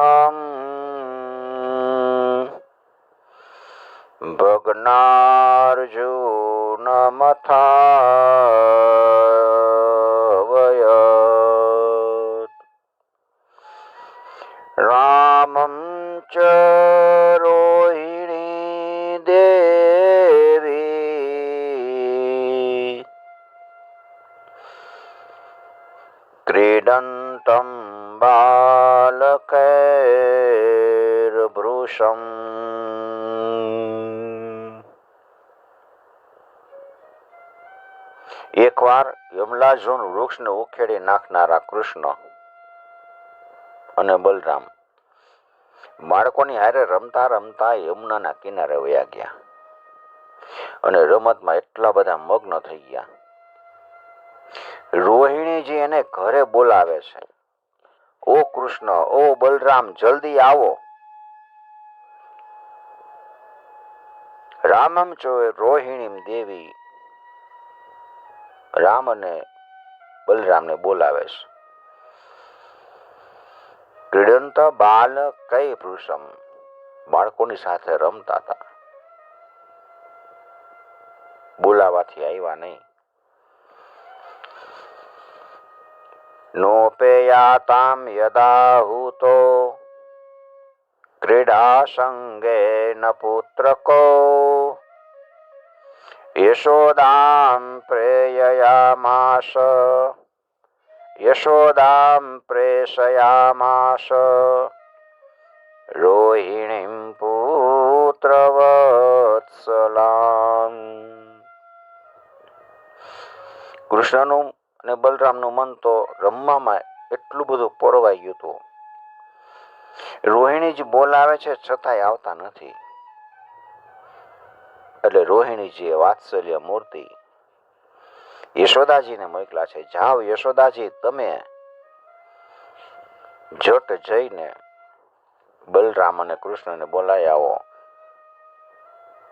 કૃષ્ણમ ભગ્નાર્જુનમથાવયત. રામં ચ રોહિણી દેવી. ક્રીડન્तं બાલકૈર્ભૃશम् એકવાર યમલાજોન વૃક્ષને ઉખેડી નાખનારા કૃષ્ણ અને બલરામ બાળકોની હારે રમતા રમતા યમુનાના કિનારે વયા ગયા અને રમતમાં એટલા બધા મગ્ન થઈ ગયા. રોહિણીજી એને ઘરે બોલાવે છે. ઓ કૃષ્ણ, ઓ બલરામ, જલ્દી આવો. રામમ ચોય રોહિણીમ દેવી રામ અને બલરામને બોલાવે છે. ક્રીડંત બાલ કઈ વૃષમ બાળકોની સાથે રમતા હતા. બોલાવાથી આવ્યા નહીં. યદાહૂતો ક્રીડા સંગેન પુત્રકો યશોદામ પ્રેયયામાસ યશોદામ પ્રેષયામાસ રોહિણીમ પુત્રવત્સલામ કૃષ્ણનું અને બલરામનું મન તો રમવામાં એટલું બધું પોરવાઈ ગયું હતું. રોહિણીજી બોલાવે છે, છતાંય આવતા નથી. એટલે રોહિણીજીએ વાત્સલ્ય મૂર્તિ યશોદાજીને મોકલા છે. જાઓ યશોદાજી, તમે જટ જઈને બલરામ અને કૃષ્ણને બોલાવી આવો.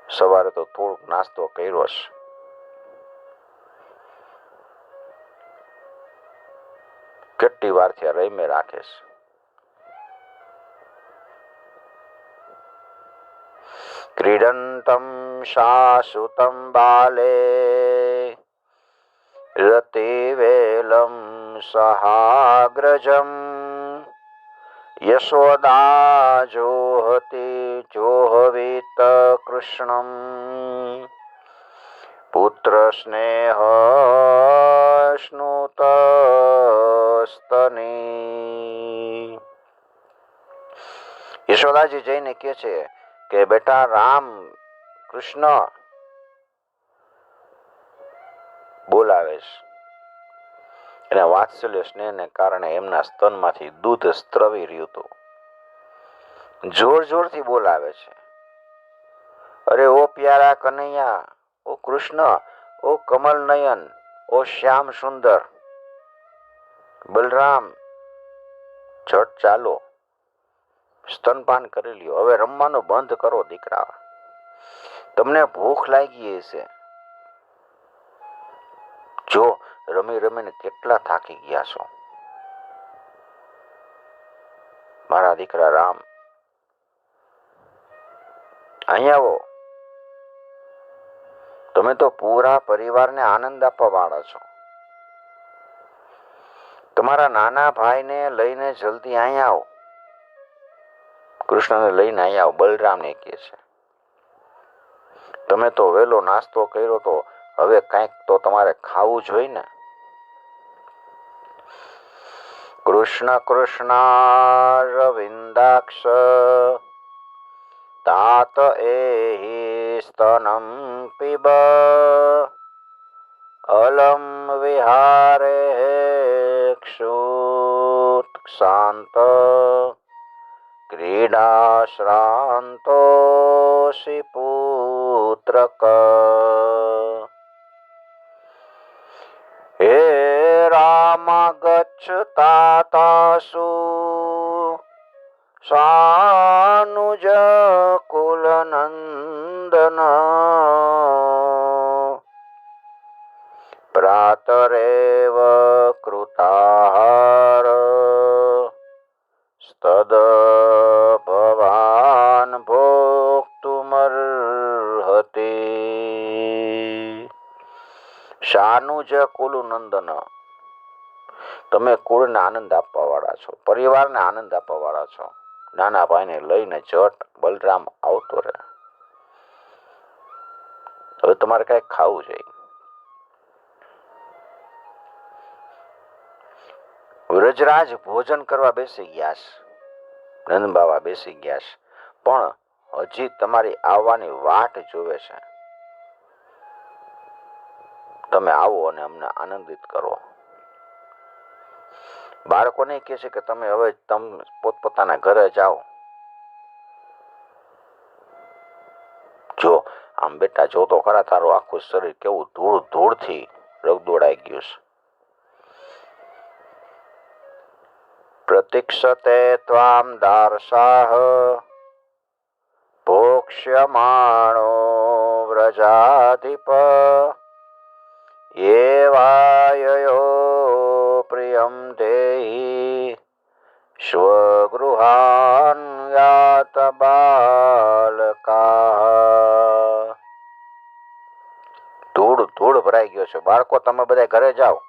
સવારે તો થોડુંક નાસ્તો કર્યો છે કેટલી વાર થી રહીમે રાખે છે ક્રીડંતમ શાશ્વતમ બાલે રતિવેલમ સહાગ્રજમ યશોદા જોહતી જોહવિત કૃષ્ણમ પુત્ર સ્નેહ સ્તની યશોદાજી જઈને કે છે કે, બેટા, રામ કૃષ્ણ બોલાવે છે એને વાત્સલ્ય સ્નેહને કારણે એમના સ્તનમાંથી દૂધ સ્ત્રવી રહ્યું હતું. જોર જોરથી બોલાવે છે. અરે ઓ પ્યારા કનૈયા ઓ કૃષ્ણ, ઓ કમલ નયન ઓ શ્યામ સુંદર. બલરામ છઠ ચાલો. સ્તનપાન કરી લ્યો. હવે રમવાનું બંધ કરો દીકરા. તમને ભૂખ લાગી હશે. જો રમી રમીને કેટલા થાકી ગયા છો? મારા દીકરા રામ, અહીંયા આવો. તમે તો પૂરા પરિવારને આનંદ આપવા વાળા છો. તમારા નાના ભાઈને લઈને જલ્દી અહીં આવો. કૃષ્ણને લઈને અહીં આવો, બલરામને કહે છે. તમે તો વહેલો નાસ્તો કર્યો તો હવે કાંઈક તો તમારે ખાવું જોઈએ ને કૃષ્ણ કૃષ્ણ રવિંદાક્ષ તાત એહિ સ્તનમ પીબ અલમ વિહારે ક્ષુત શાંત ક્રીડાશ્રાંતોષિ પુત્રક હે રામ ગચ્છ તાતાસુ प्रातरेव कृताहार भवान् भोक्तुमर्हति શાનું છે કુલુનંદન. તમે કુળને આનંદ આપવા વાળા છો, પરિવારને આનંદ આપવા વાળા છો. નાના ભાઈને લઈને જટ બલરામ આવતો રહે. હવે તમારે કઈ ખાવું જોઈએ વ્રજરાજ ભોજન કરવા બેસી ગયા નંદ બાબા બેસી ગયા પણ હજી તમારી આવવાની વાટ જોવે છે. તમે આવો અને અમને આનંદિત કરો. બાળકોને કહે છે કે તમે હવે તમ પોતપોતાના ઘરે જાઓ. આમ બેટા, જો તો ખરા તારું આખું શરીર કેવું ધૂળ ધૂળથી રગદોડાઈ ગયું છે. પ્રતિક્ષતે ત્વામ દારસાહ ભોક્ષ્યમાણો વ્રજાધિપ, એવાયયો પ્રિયમ દેહી સ્વગૃહાન છે. બાળકો, તમે બધા ઘરે જાઓ.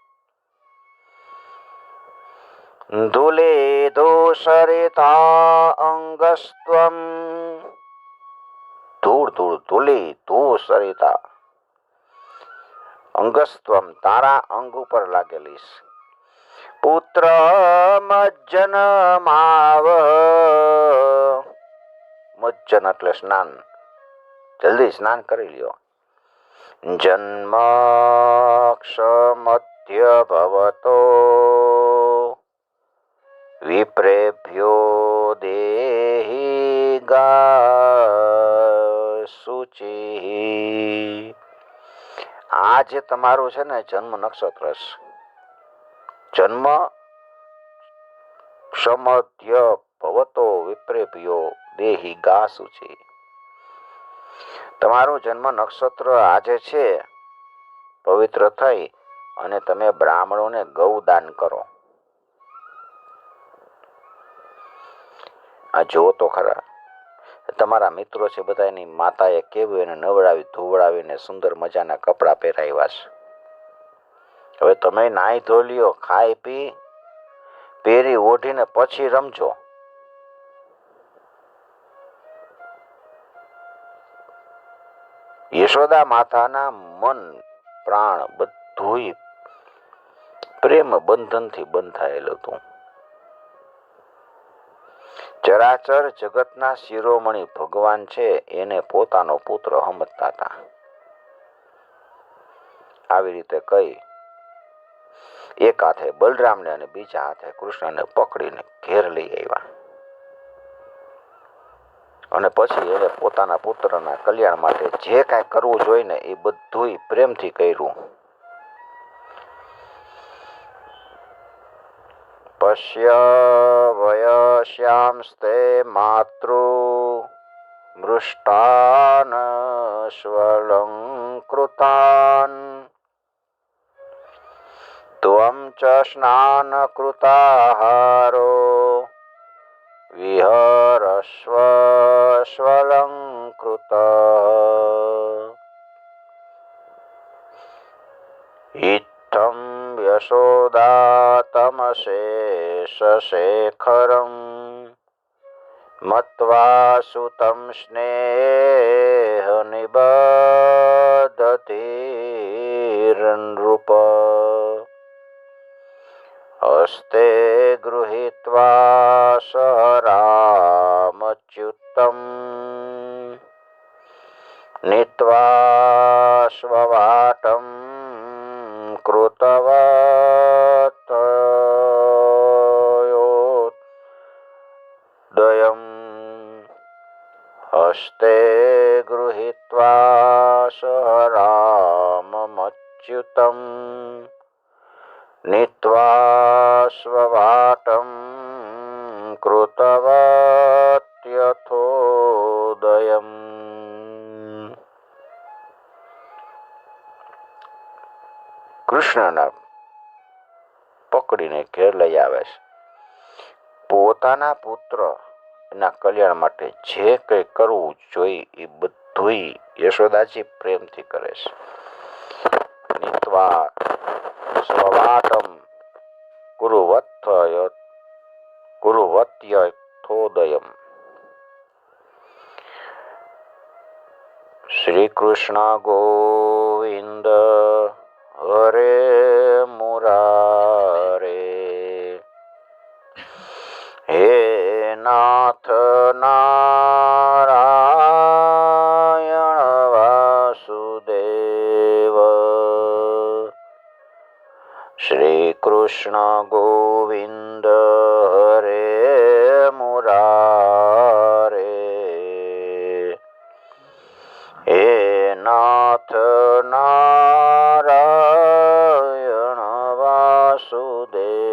ધૂલે દોષરિતા અંગસ્ત્વમ. ધૂળ ધૂળ, ધૂલી દોષરિતા અંગસ્ત્વમ. તારા અંગ ઉપર લાગેલી પુત્ર મજ્જન માવ. મજ્જન એટલે સ્નાન. જલ્દી સ્નાન કરી લ્યો. ભવતો વિપ્રેભ્યો દેહી ગા શુચિ આ જે તમારું છે ને જન્મ નક્ષત્ર જન્મ સમધ્ય ભવતો વિપ્રેભ્યો દેહી ગા શુચિ તમારું જન્મ નક્ષત્ર આજે છે. પવિત્ર થઈ અને તમે બ્રાહ્મણોને ગૌદાન કરો. આ જુઓ તો ખરા. તમારા મિત્રો છે બધા એની માતાએ કેવું એને નવડાવી, ધોવડાવીને સુંદર મજાના કપડાં પહેરાવ્યા છે. હવે તમે નાહી ધો લ્યો ખાઈ પી, પહેરી ઓઢીને પછી રમજો. યશોદા માતાના મન, પ્રાણ બધુંય પ્રેમ બંધનથી બંધાયેલું હતું. ચરાચર જગતના શિરોમણી ભગવાન છે, એને પોતાનો પુત્ર સમજતા હતા. આવી રીતે કહી, એક હાથે બલરામને અને બીજા હાથે કૃષ્ણને પકડીને ઘેર લઈ આવ્યા. અને પછી એને પોતાના પુત્રના કલ્યાણ માટે જે કાંઈ કરવું જોઈએ ને એ બધુંય પ્રેમથી કર્યું. પશ્ય વયસ્યાંસ્તે માતૃ મૃષ્ટાન સ્વલંકૃતાન ત્વમ ચ સ્નાન કૃતાહારો विहरस्वश्वलङ्कृतः इत्थं यशोदातमशेषशेखरम् मत्वा सुतं स्नेहनिबदतीर्नृप હસ્તે ગૃહીત્વા સ રામચ્યુતમ નીત્વા સ્વવાટમ કૃતવત દયમ હસ્તે ગૃહીત્વા સ રામમચ્યુતમ કૃષ્ણના પકડીને ઘેર લઈ આવે છે. પોતાના પુત્ર એના કલ્યાણ માટે જે કંઈ કરવું જોઈએ એ બધુંય યશોદાજી પ્રેમથી કરે છે. કુરુવત્યથોદયમ શ્રી કૃષ્ણ ગોવિંદ હરે મુરારે. હે નાથ નારાયણ વાસુદેવ શ્રી કૃષ્ણ ગોવિંદ वासुदेव